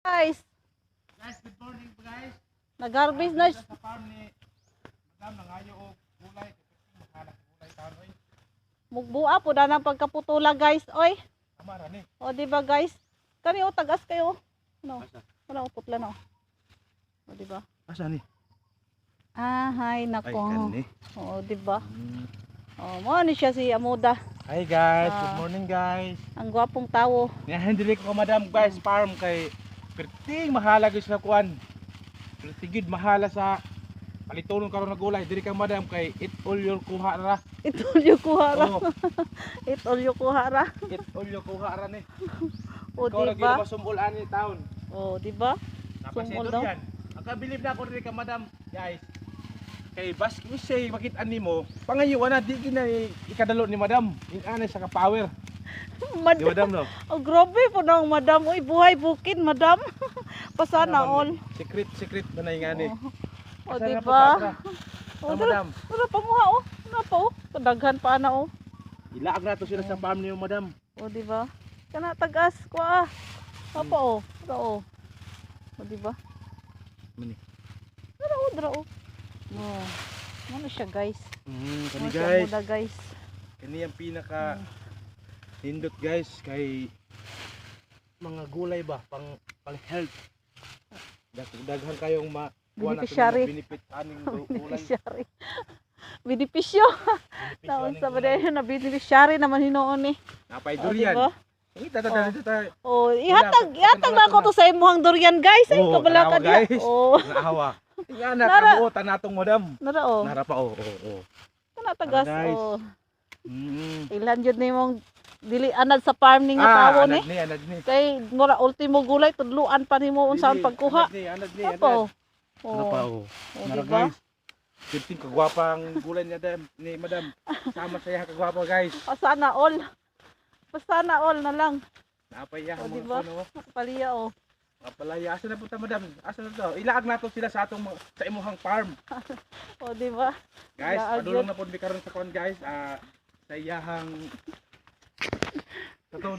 Guys, Guys, good morning guys. nag-harvest na Sa farm ni Madam nangayo og gulay kasi mahalak gulay taon oy. Mugbua po na ng pagkaputula guys. Oy, Tama ra ni. o di ba guys? Kani o tagas kayo. No. Wala ko putla no. O di ba? Asa ni? Ah, hay nako. ni. O di ba? Oh, mo ni siya si Amuda, Hi guys, Ah. good morning guys. ang gwapong tawo. Niyahan dili ko madam guys farm kay perting mahala gyud sa kuan. Perting gyud mahala sa palitonon karon na gulay diri ka madam kay it all your kuha ra. Itol yung kuha ra. Oh, Itol yung kuha ra. it all your kuha ra ni. O di ba? masumul ani taon. O di ba? Sumol daw. yan. Ang kabilib na ako rin ka madam, guys. Kay bas ko say makita nimo, pangayuan na di gina ikadalo ni madam. Yung anay sa ka-power. Di Madam. madam no? Oh, grabe po nang madam. Uy, buhay bukid, madam. Pasana all. Secret secret na na yung ani. O Asa di na ba? tatra? O di madam. Wala pa mo ha oh. Wala pa oh. Kadaghan pa na oh. Ilaag na to sila sa farm niyo madam. O di ba? Kana tagas ko ah. Apa oh. Dra oh. O di ba? Mani. Dra oh, dra oh. Oh. Ano siya guys? Mm, kani Ano siya guys. muda guys? Kani ang pinaka hindot guys kay mga gulay ba pang pang health. Dag- Daghan kayong ma kuha na mga benefit aning gu- gulay. Benepisyo Naon sa ba na beneficiary naman hinoon ni. Napay O di durian. ba? Ang itatanda dito tayo. Oh, ihatag ihatag na wala. to sa imuhang durian guys. Ay, kabala ka guys. Oh, Naawa. Nga na, Nara. kabuotan natong madam. nara oh. Nara pa, oo, oo, oo. Kana tagas guys. oh. Mm. Ilan jud nimong dili anad sa farm ni nga Ah, tawo ni. anad ni, anad ni. Kay mura ultimo gulay tudluan pa nimo unsaon pagkuha. Anad ni, anad ni, anad. Apo. Ano pa, Oh, oo. oh, Nara, di ba? guys. Pinting kagwapang gulay niya dam, ni madam. Sama sa iya kagwapa guys. Pasana all. Pasana all na lang. Napay iya O, mga diba? kuno. Paliya oh. Kapalaya, asa na punta madam? Asa na to? Ilaag nato sila sa atong sa imuhang farm. O di ba? Guys, padulong na po mi karon sa kon guys. Ah, sa iyahang Katong